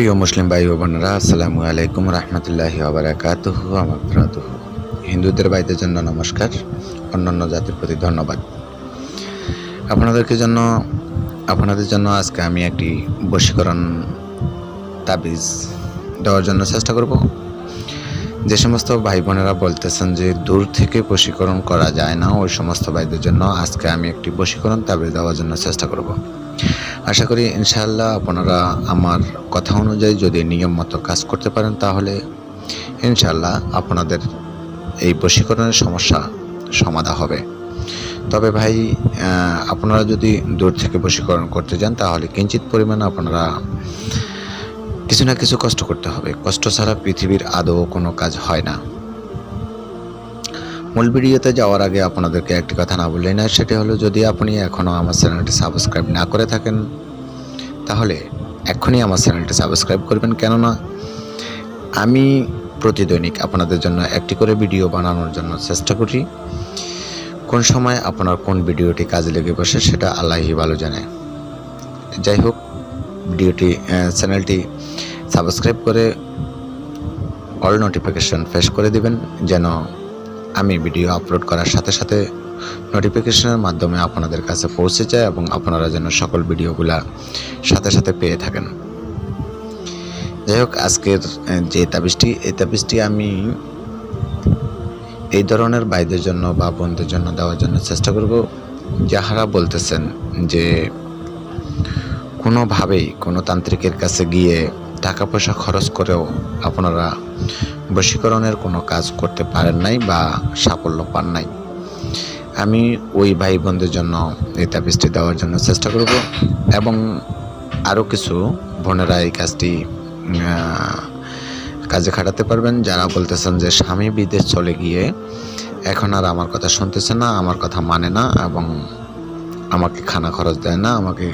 প্রিয় মুসলিম ভাই ও বোনেরা, আসসালামু আলাইকুম রহমতুল্লাহ আবরাকাতুহ আমার হিন্দুদের ভাইদের জন্য নমস্কার, অন্যান্য জাতির প্রতি ধন্যবাদ। আপনাদেরকে জন্য, আপনাদের জন্য আজকে আমি একটি বশীকরণ তাবিজ দেওয়ার জন্য চেষ্টা করব। যে সমস্ত ভাই বোনেরা বলতেছেন যে দূর থেকে বশীকরণ করা যায় না, ওই সমস্ত ভাইদের জন্য আজকে আমি একটি বশীকরণ তাবিজ দেওয়ার জন্য চেষ্টা করব। আশা করি ইনশাআল্লাহ আপনারা আমার কথা অনুযায়ী যদি নিয়ম মতো কাজ করতে পারেন তাহলে ইনশাআল্লাহ আপনাদের এই বশীকরণের সমস্যা সমাধা হবে। তবে ভাই আপনারা যদি দূর থেকে বশীকরণ করতে যান তাহলে কিঞ্চিত পরিমাণ আপনারা কিছু না কিছু কষ্ট করতে হবে। কষ্ট ছাড়া পৃথিবীর আদৌ কোনো কাজ হয় না। মূল ভিডিওতে যাওয়ার আগে আপনাদেরকে একটি কথা না বললেই না সেটি হলো যদি আপনি এখনও আমার চ্যানেলটি সাবস্ক্রাইব না করে থাকেন, তাহলে এখনই আমার চ্যানেলটি সাবস্ক্রাইব করবেন। কেননা আমি প্রতিদৈনিক আপনাদের জন্য একটি করে ভিডিও বানানোর জন্য চেষ্টা করি। কোন সময় আপনার কোন ভিডিওটি কাজে লেগে বসে সেটা আল্লাহই ভালো জানে। যাই হোক, ভিডিওটি চ্যানেলটি সাবস্ক্রাইব করে অল নোটিফিকেশন ফেস করে দিবেন, যেন আমি ভিডিও আপলোড করার সাথে সাথে নোটিফিকেশনের মাধ্যমে আপনাদের কাছে পৌঁছে যায় এবং আপনারা যেন সকল ভিডিওগুলা সাথে সাথে পেয়ে থাকেন। যাই হোক আজকের যে তাবিজটি, এই তাবিজটি আমি এই ধরনের ভাইদের জন্য বা বোনদের জন্য দেওয়ার জন্য চেষ্টা করব। যাহারা বলতেছেন যে কোনোভাবেই কোনো তান্ত্রিকের কাছে গিয়ে টাকা পয়সা খরচ করেও আপনারা বশীকরণের কোনো কাজ করতে পারেন নাই বা সাফল্য পান নাই। আমি ওই ভাই বোনদের জন্য এই তাবিজটি দেওয়ার জন্য চেষ্টা করব এবং আরও কিছু বোনেরা এই কাজটি কাজে খাটাতে পারবেন। যারা বলতেছেন যে স্বামী বিদেশ চলে গিয়ে এখন আর আমার কথা শুনতেছে না, আমার কথা মানে না এবং আমাকে খানা খরচ দেয় না, আমাকে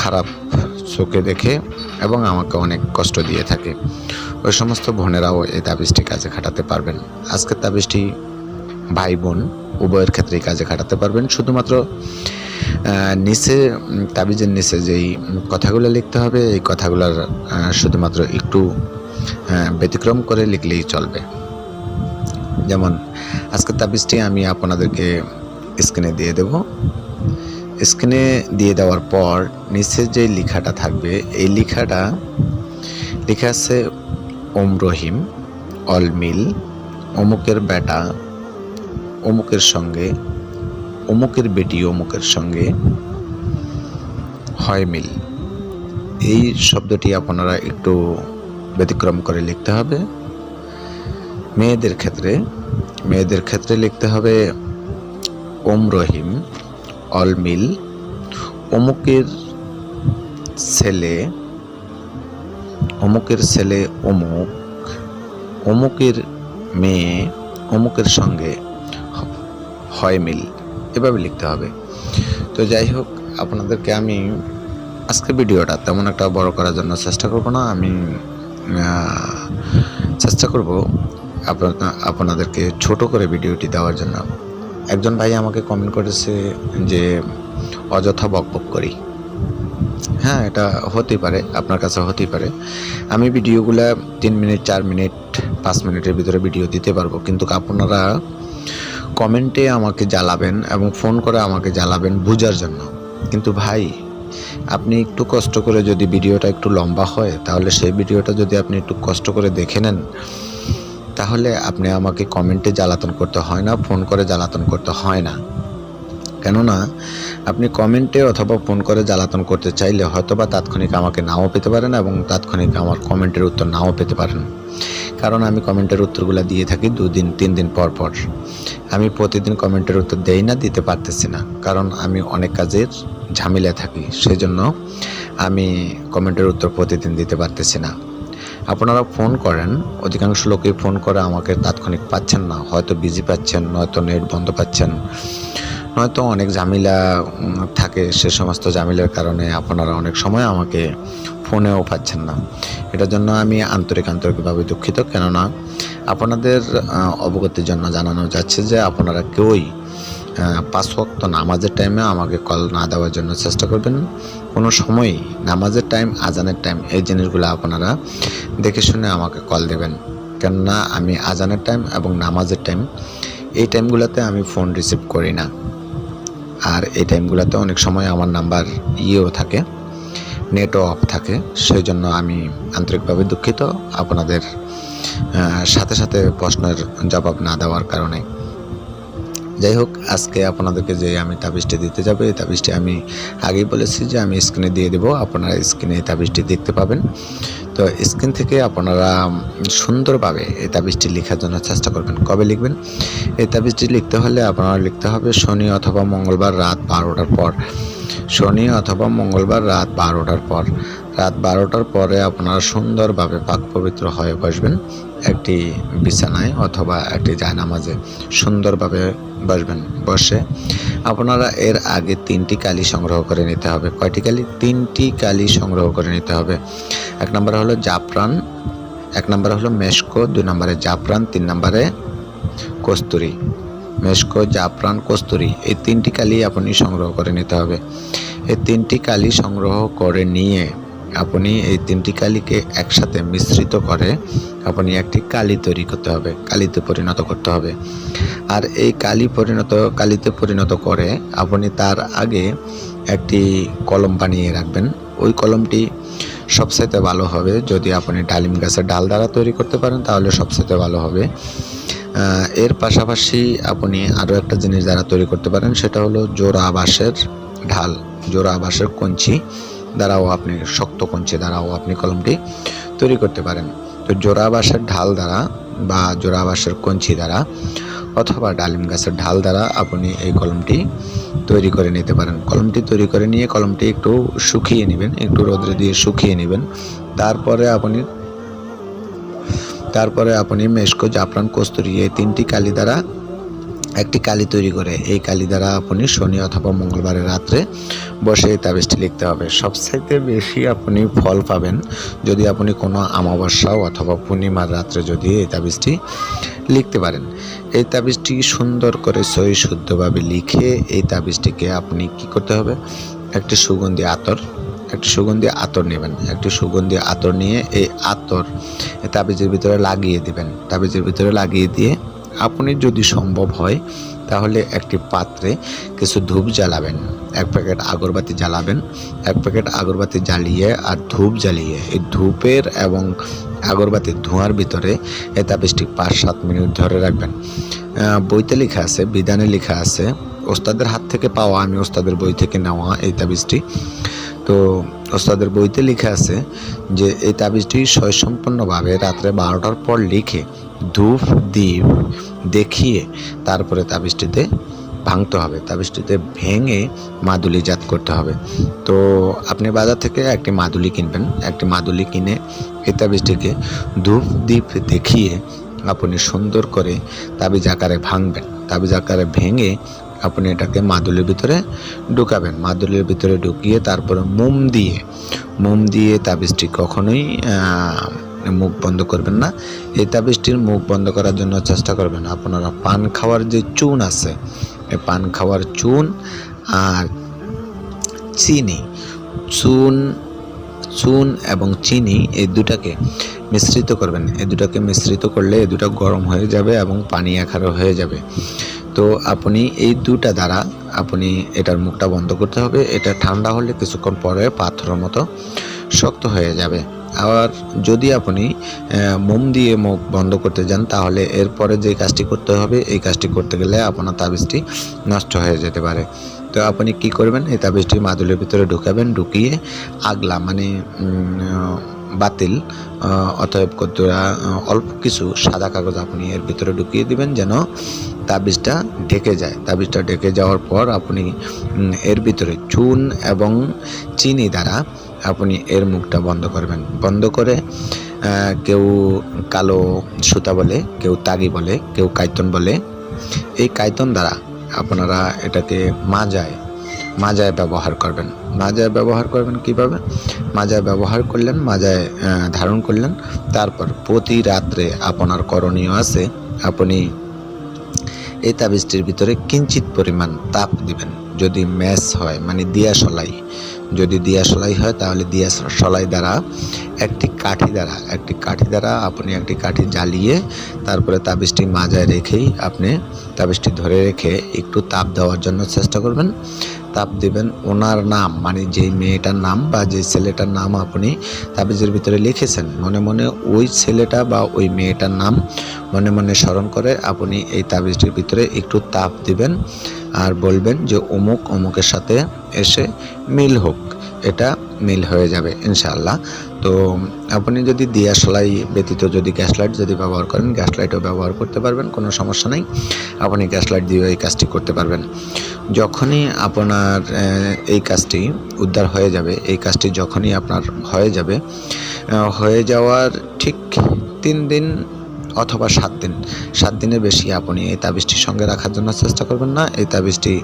খারাপ চোখে দেখে এবং আমাকে অনেক কষ্ট দিয়ে থাকে। ওই সমস্ত বোনেরাও এই তাবিজটি কাজে খাটাতে পারবেন। আজকের তাবিজটি ভাই বোন উভয়ের ক্ষেত্রেই কাজে খাটাতে পারবেন। শুধুমাত্র নিচে তাবিজের নিচে যেই কথাগুলো লিখতে হবে, এই কথাগুলোর শুধুমাত্র একটু ব্যতিক্রম করে লিখলেই চলবে। যেমন, আজকের তাবিজটি আমি আপনাদেরকে স্ক্রিনে দিয়ে দেব। স্ক্রিনে দিয়ে দেওয়ার পর নিচে যে লেখাটা থাকবে, এই লেখাটা, লেখা আছে ওম রহিম অলমিল অমুকের বেটা, অমুকের সঙ্গে, অমুকের বেটি, অমুকের সঙ্গে। হয় মিল। এই শব্দটি আপনারা একটু ব্যতিক্রম করে লিখতে হবে। মেয়েদের ক্ষেত্রে মেয়েদের ক্ষেত্রে লিখতে হবে, ওম রহিম অলমিল অমুকের ছেলে অমুকের ছেলে অমুক, অমুকের মেয়ে অমুকের সঙ্গে হয় মিল। এভাবে লিখতে হবে। তো যাই হোক, আপনাদেরকে আমি আজকে ভিডিওটা তেমন একটা বড় করার জন্য চেষ্টা করব না। আমি চেষ্টা করব আপনাদেরকে ছোট করে ভিডিওটি দেওয়ার জন্য। একজন ভাই আমাকে কমেন্ট করেছে যে, অযথা বকবক করি। হ্যাঁ এটা হতেই পারে, আপনার কাছে হতেই পারে। আমি ভিডিওগুলো তিন মিনিট, চার মিনিট, পাঁচ মিনিটের ভিতরে ভিডিও দিতে পারব, কিন্তু আপনারা কমেন্টে আমাকে জ্বালাবেন এবং ফোন করে আমাকে জ্বালাবেন বোঝার জন্য। কিন্তু ভাই, আপনি একটু কষ্ট করে যদি ভিডিওটা একটু লম্বা হয়, তাহলে সেই ভিডিওটা যদি আপনি একটু কষ্ট করে দেখে নেন, তাহলে আপনি আমাকে কমেন্টে জ্বালাতন করতে হয় না, ফোন করে জ্বালাতন করতে হয় না। কেননা, আপনি কমেন্টে অথবা ফোন করে জ্বালাতন করতে চাইলে হয়তোবা তাৎক্ষণিক আমাকে নাও পেতে পারেন এবং তাৎক্ষণিক আমার কমেন্টের উত্তর নাও পেতে পারেন। কারণ আমি কমেন্টের উত্তরগুলো দিয়ে থাকি দুদিন তিন দিন পর পর। আমি প্রতিদিন কমেন্টের উত্তর দেই না, দিতে পারতেছি না। কারণ আমি অনেক কাজের ঝামেলায় থাকি সেই জন্য আমি কমেন্টের উত্তর প্রতিদিন দিতে পারতেছি না। আপনারা ফোন করেন, অধিকাংশ লোকই ফোন করে আমাকে তাৎক্ষণিক পাচ্ছেন না, হয়তো বিজি পাচ্ছেন, নয়তো নেট বন্ধ পাচ্ছেন। নয়তো অনেক ঝামেলা থাকে সে সমস্ত ঝামেলার কারণে আপনারা অনেক সময় আমাকে ফোনেও পাচ্ছেন না। এটার জন্য আমি আন্তরিক, আন্তরিকভাবে দুঃখিত। কেননা আপনাদের অবগতির জন্য জানানো যাচ্ছে যে আপনারা কেউই পাঁচ ওয়াক্ত নামাজের টাইমে আমাকে কল না দেওয়ার জন্য চেষ্টা করবেন কোনো সময়ই নামাজের টাইম, আজানের টাইম এই জিনিসগুলো আপনারা দেখে শুনে আমাকে কল দেবেন। কেননা আমি আজানের টাইম এবং নামাজের টাইম এই টাইমগুলোতে আমি ফোন রিসিভ করি না। আর এই টাইমগুলোতে অনেক সময় আমার নাম্বার ইয়েও থাকে, নেটও অফ থাকে। সেই জন্য আমি আন্তরিকভাবে দুঃখিত আপনাদের সাথে সাথে প্রশ্নের জবাব না দেওয়ার কারণে। যাই হোক, আজকে আপনাদেরকে যে আমি তাবিজটি দিতে যাব, এই তাবিজটি আমি আগেই বলেছি যে আমি স্ক্রিনে দিয়ে দেবো। আপনারা স্ক্রিনে এই তাবিজটি দেখতে পাবেন। তো স্ক্রিন থেকে আপনারা সুন্দরভাবে এই তাবিজটি লেখার জন্য চেষ্টা করবেন। কবে লিখবেন? এই তাবিজটি লিখতে হলে আপনারা লিখতে হবে শনি অথবা মঙ্গলবার রাত বারোটার পর। শনি অথবা মঙ্গলবার রাত বারোটার পর। রাত বারোটার পরে আপনারা সুন্দরভাবে পাক পবিত্র হয়ে বসবেন। একটি বিছানায় অথবা একটি জায়নামাজে সুন্দরভাবে বসবেন। বসে আপনারা এর আগে তিনটি কালি সংগ্রহ করে নিতে হবে। কয়টি কালি? তিনটি কালি সংগ্রহ করে নিতে হবে। এক নম্বরে হলো জাফরান, এক নম্বরে হলো মেশকো, দুই নম্বরে জাফরান, তিন নম্বরে কস্তুরি। মেশকো জাফরান, কস্তুরি, এই তিনটি কালি আপনি সংগ্রহ করে নিতে হবে। এই তিনটি কালি সংগ্রহ করে নিয়ে আপনি এই তিনটি কালিকে একসাথে মিশ্রিত করে আপনি একটি কালি তৈরি করতে হবে, কালিতে পরিণত করতে হবে। আর এই কালি পরিণত, কালিতে পরিণত করে আপনি তার আগে একটি কলম বানিয়ে রাখবেন। ওই কলমটি সবচাইতে ভালো হবে যদি আপনি ডালিম গাছের ডাল দ্বারা তৈরি করতে পারেন, তাহলে সবচাইতে ভালো হবে। এর পাশাপাশি আপনি আরও একটা জিনিস দ্বারা তৈরি করতে পারেন, সেটা হলো জোড়া বাঁশের ঢাল, জোড়া বাঁশের কঞ্চি দ্বারাও আপনি শক্ত কঞ্চি দ্বারাও আপনি কলমটি তৈরি করতে পারেন। তো জোড়া বাঁশের ঢাল দ্বারা বা জোড়া বাঁশের কঞ্চি দ্বারা অথবা ডালিম গাছের ঢাল দ্বারা আপনি এই কলমটি তৈরি করে নিতে পারেন। কলমটি তৈরি করে নিয়ে কলমটি একটু শুকিয়ে নেবেন, একটু রোদ্রে দিয়ে শুকিয়ে নেবেন। তারপরে আপনি তারপরে আপনি মেশকো জাফরান কস্তুরি এই তিনটি কালি দ্বারা একটি কালি তৈরি করে এই কালি দ্বারা আপনি শনি অথবা মঙ্গলবারের রাত্রে বসে এই তাবিজটি লিখতে হবে। সবচাইতে বেশি আপনি ফল পাবেন যদি আপনি কোনো আমাবস্যা অথবা পূর্ণিমার রাত্রে যদি এই তাবিজটি লিখতে পারেন। এই তাবিজটি সুন্দর করে সই শুদ্ধভাবে লিখে এই তাবিজটিকে আপনি কি করতে হবে? একটি সুগন্ধি আতর একটি সুগন্ধি আতর নেবেন। একটি সুগন্ধি আতর নিয়ে এই আতর তাবিজের ভিতরে লাগিয়ে দিবেন। তাবিজের ভিতরে লাগিয়ে দিয়ে আপনি যদি সম্ভব হয়, তাহলে একটি পাত্রে কিছু ধূপ জ্বালাবেন। এক প্যাকেট আগরবাতি জ্বালাবেন। এক প্যাকেট আগরবাতি জ্বালিয়ে আর ধূপ জ্বালিয়ে এই ধূপের এবং আগরবাতির ধোঁয়ার ভিতরে এই তাবিজটি পাঁচ সাত মিনিট ধরে রাখবেন। বইতে লেখা আছে, বিধানে লেখা আছে, ওস্তাদের হাত থেকে পাওয়া, আমি ওস্তাদের বই থেকে নেওয়া এই তাবিজটি। তো ওস্তাদের বইতে লেখা আছে যে এই তাবিজটি স্বয়ংসম্পন্নভাবে রাত্রে বারোটার পর লিখে ধূপ দ্বীপ দেখিয়ে তারপরে তাবিজটিতে ভাঙতে হবে। তাবিজটিতে ভেঙে মাদুলিজাত করতে হবে। তো আপনি বাজার থেকে একটি মাদুলি কিনবেন। একটি মাদুলি কিনে এই তাবিজটিকে ধূপ দ্বীপ দেখিয়ে আপনি সুন্দর করে তাবিজ আকারে ভাঙবেন। তাবিজ আকারে ভেঙে আপনি এটাকে মাদুলির ভিতরে ঢুকাবেন। মাদুলির ভিতরে ঢুকিয়ে তারপরে মোম দিয়ে মোম দিয়ে তাবিজটি কখনোই মুখ বন্ধ করবেন না। এই তাবিজটির মুখ বন্ধ করার জন্য চেষ্টা করবেন আপনারা পান খাওয়ার যে চুন আছে, এই পান খাওয়ার চুন আর চিনি। চুন চুন এবং চিনি এই দুটাকে মিশ্রিত করবেন। এই দুটাকে মিশ্রিত করলে এই দুটা গরম হয়ে যাবে এবং পানি আকারে হয়ে যাবে। তো আপনি এই দুটা দ্বারা আপনি এটার মুখটা বন্ধ করতে হবে। এটা ঠান্ডা হলে কিছুক্ষণ পরে পাথরের মতো শক্ত হয়ে যাবে। আবার যদি আপনি মোম দিয়ে মুখ বন্ধ করতে যান তাহলে এরপরে যে কাজটি করতে হবে এই কাজটি করতে গেলে আপনার তাবিজটি নষ্ট হয়ে যেতে পারে। তো আপনি কি করবেন? এই তাবিজটি মাদুলের ভিতরে ঢুকাবেন ঢুকিয়ে আগলা মানে বাতিল অতএব আহ, অল্প কিছু সাদা কাগজ আপনি এর ভিতরে ঢুকিয়ে দিবেন যেন তাবিজটা ঢেকে যায়। তাবিজটা ঢেকে যাওয়ার পর আপনি এর ভিতরে চুন এবং চিনি দ্বারা আপনি এর মুখটা বন্ধ করবেন। বন্ধ করে কেউ কালো সুতা বলে, কেউ তাগি বলে, কেউ কাইতন বলে, এই কাইতন দ্বারা আপনারা এটাকে মাজায় মাজায় ব্যবহার করবেন। মাজায় ব্যবহার করবেন কীভাবে? মাজায় ব্যবহার করলেন, মাজায় ধারণ করলেন। তারপর প্রতি রাত্রে আপনার করণীয় আছে, আপনি এই তাবিজটির ভিতরে কিঞ্চিত পরিমাণ তাপ দিবেন। যদি ম্যাচ হয় মানে দিয়া সলাই। যদি দিয়া দিয়াশলাই হয়, তাহলে দিয়া দিয়াশলাই দ্বারা একটি কাঠি দ্বারা, একটি কাঠি দ্বারা আপনি একটি কাঠি জ্বালিয়ে তারপরে তাবিজটি মাজায় রেখেই আপনি তাবিজটি ধরে রেখে একটু তাপ দেওয়ার জন্য চেষ্টা করবেন। তাপ দিবেন, ওনার নাম মানে যেই মেয়েটার নাম বা যে ছেলেটার নাম আপনি তাবিজের ভিতরে লিখেছেন, মনে মনে ওই ছেলেটা বা ওই মেয়েটার নাম মনে মনে স্মরণ করে আপনি এই তাবিজটির ভিতরে একটু তাপ দিবেন আর বলবেন যে অমুক অমুকের সাথে এসে মিল হোক, এটা মিল হয়ে যাবে ইনশাআল্লাহ। তো আপনি যদি দিয়া সেলাই ব্যতীত যদি গ্যাস লাইট যদি ব্যবহার করেন গ্যাস লাইটও ব্যবহার করতে পারবেন, কোনো সমস্যা নেই। আপনি গ্যাস লাইট দিয়েও এই কাজটি করতে পারবেন। যখনই আপনার এই কাজটি উদ্ধার হয়ে যাবে, এই কাজটি যখনই আপনার হয়ে যাবে হয়ে যাওয়ার ঠিক তিন দিন অথবা সাত দিন। সাত দিনের বেশি আপনি এই তাবিজটির সঙ্গে রাখার জন্য চেষ্টা করবেন না। এই তাবিজটি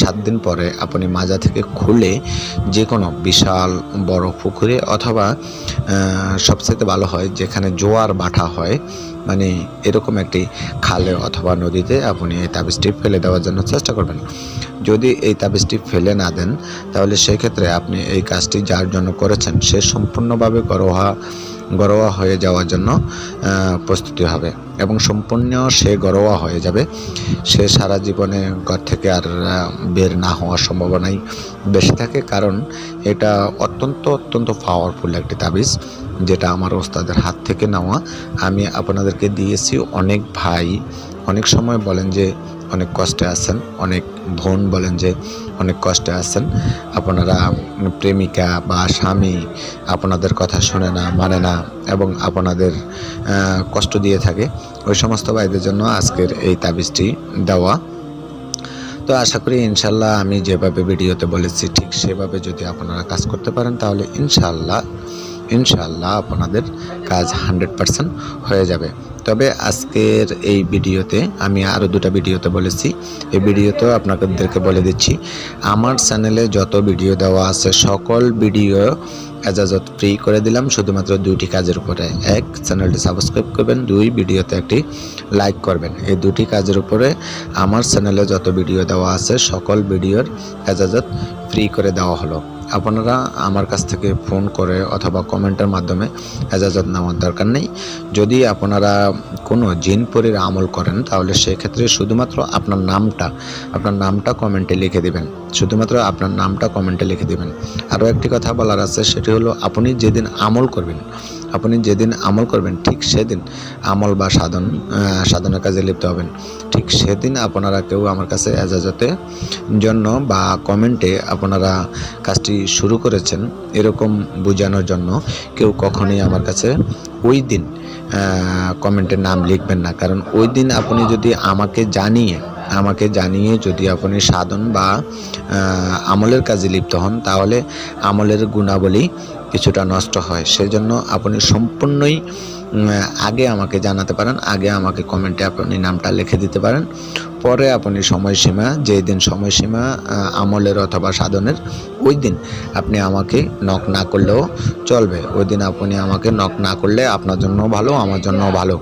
সাত দিন পরে আপনি মাজা থেকে খুলে যে কোনো বিশাল বড় পুকুরে অথবা সবচেয়ে ভালো হয় যেখানে জোয়ার বাটা হয় মানে এরকম একটি খালে অথবা নদীতে আপনি এই তাবিজটি ফেলে দেওয়ার জন্য চেষ্টা করবেন। যদি এই তাবিজটি ফেলে না দেন, তাহলে সেক্ষেত্রে আপনি এই কাজটি যার জন্য করেছেন, সে সম্পূর্ণভাবে গরোয়া গরোয়া হয়ে যাওয়ার জন্য প্রস্তুতি হবে এবং সম্পূর্ণ সে গরোয়া হয়ে যাবে। সে সারা জীবনে ঘর থেকে আর বের না হওয়ার সম্ভাবনাই বেশি থাকে কারণ এটা অত্যন্ত অত্যন্ত পাওয়ারফুল একটি তাবিজ যেটা আমার ওস্তাদের হাত থেকে নেওয়া। আমি আপনাদেরকে দিয়েছি, অনেক ভাই অনেক সময় বলেন যে অনেক কষ্টে আছেন। অনেক বোন বলেন যে অনেক কষ্টে আছেন। আপনারা প্রেমিকা বা স্বামী আপনাদের কথা শোনে না মানে না এবং আপনাদের কষ্ট দিয়ে থাকে। ওই সমস্ত ভাইদের জন্য আজকের এই তাবিজটি দেওয়া। তো আশা করি ইনশাল্লাহ আমি যেভাবে ভিডিওতে বলেছি ঠিক সেভাবে যদি আপনারা কাজ করতে পারেন তাহলে ইনশাল্লাহ ইনশাল্লাহ আপনাদের কাজ হান্ড্রেড পারসেন্ট হয়ে যাবে। তবে আজকের এই ভিডিওতে আমি আরও দুটো ভিডিওতে বলেছি। এই ভিডিওতেও আপনাদেরকে বলে দিচ্ছি, আমার চ্যানেলে যত ভিডিও দেওয়া আছে, সকল ভিডিও এজাজত ফ্রি করে দিলাম। শুধুমাত্র দুইটি কাজের উপরে। এক, চ্যানেলটি সাবস্ক্রাইব করবেন। দুই, ভিডিওতে একটি লাইক করবেন। এই দুটি কাজের উপরে আমার চ্যানেলে যত ভিডিও দেওয়া আছে, সকল ভিডিওর এজাজত ফ্রি করে দেওয়া হলো। আপনারা আমার কাছ থেকে ফোন করে অথবা কমেন্টের মাধ্যমে হেজাজত নেওয়ার দরকার নেই। যদি আপনারা কোনো জিনপুরের আমল করেন, তাহলে সেক্ষেত্রে শুধুমাত্র আপনার নামটা আপনার নামটা কমেন্টে লিখে দিবেন। শুধুমাত্র আপনার নামটা কমেন্টে লিখে দিবেন। আরও একটি কথা বলার আছে, সেটি হলো আপনি যেদিন আমল করবেন আপনি যেদিন আমল করবেন, ঠিক সেদিন আমল বা সাধন সাধনের কাজে লিপ্ত হবেন। ঠিক সেদিন আপনারা কেউ আমার কাছে এজাজতে জন্য বা কমেন্টে আপনারা কাজটি শুরু করেছেন, এরকম বোঝানোর জন্য কেউ কখনোই আমার কাছে ওই দিন কমেন্টে নাম লিখবেন না। কারণ ওই দিন আপনি যদি আমাকে জানিয়ে আমাকে জানিয়ে যদি আপনি সাধন বা আমলের কাজে লিপ্ত হন, তাহলে আমলের গুণাবলী কিছুটা নষ্ট হয়। সেজন্য আপনি সম্পূর্ণই আগে আমাকে জানাতে পারেন। আগে আমাকে কমেন্টে আপনি নামটা লিখে দিতে পারেন। পরে আপনি সময়সীমা, যেই দিন সময়সীমা আমলের অথবা সাধনের, ওই দিন আপনি আমাকে নক না করলেও চলবে। ওই দিন আপনি আমাকে নক না করলে আপনার জন্য ভালো, আমার জন্য ভালো।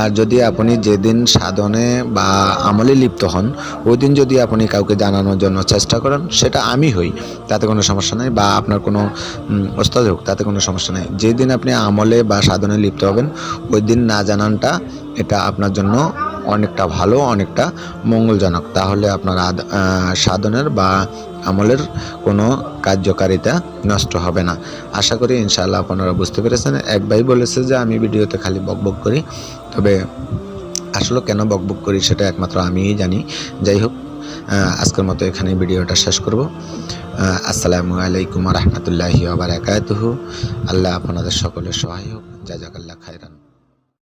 আর যদি আপনি যেদিন সাধনে বা আমলে লিপ্ত হন ওই দিন যদি আপনি কাউকে জানানোর জন্য চেষ্টা করেন, সেটা আমি হই, তাতে কোনো সমস্যা নেই। বা আপনার কোনো ওস্তাদ হোক, তাতে কোনো সমস্যা নেই। যেদিন আপনি আমলে বা সাধনে লিপ্ত হবেন ওই দিন না জানানটা, এটা আপনার জন্য অনেকটা ভালো, অনেকটা মঙ্গলজনক। তাহলে আপনার সাধনের বা আমলের কোনো কার্যকারিতা নষ্ট হবে না। আশা করি ইনশাআল্লাহ আপনারা বুঝতে পেরেছেন। এক ভাই বলেছে যে, আমি ভিডিওতে খালি বকবক করি। তবে আসলে কেন বকবক করি সেটা একমাত্র আমিই জানি। যাই হোক আজকের মতো এখানে ভিডিওটা শেষ করব। আসসালামু আলাইকুম রহমতুল্লাহি আবার একাতহু আল্লাহ আপনাদের সকলের সহায় হোক। জাজাকাল্লাহ খায়রান।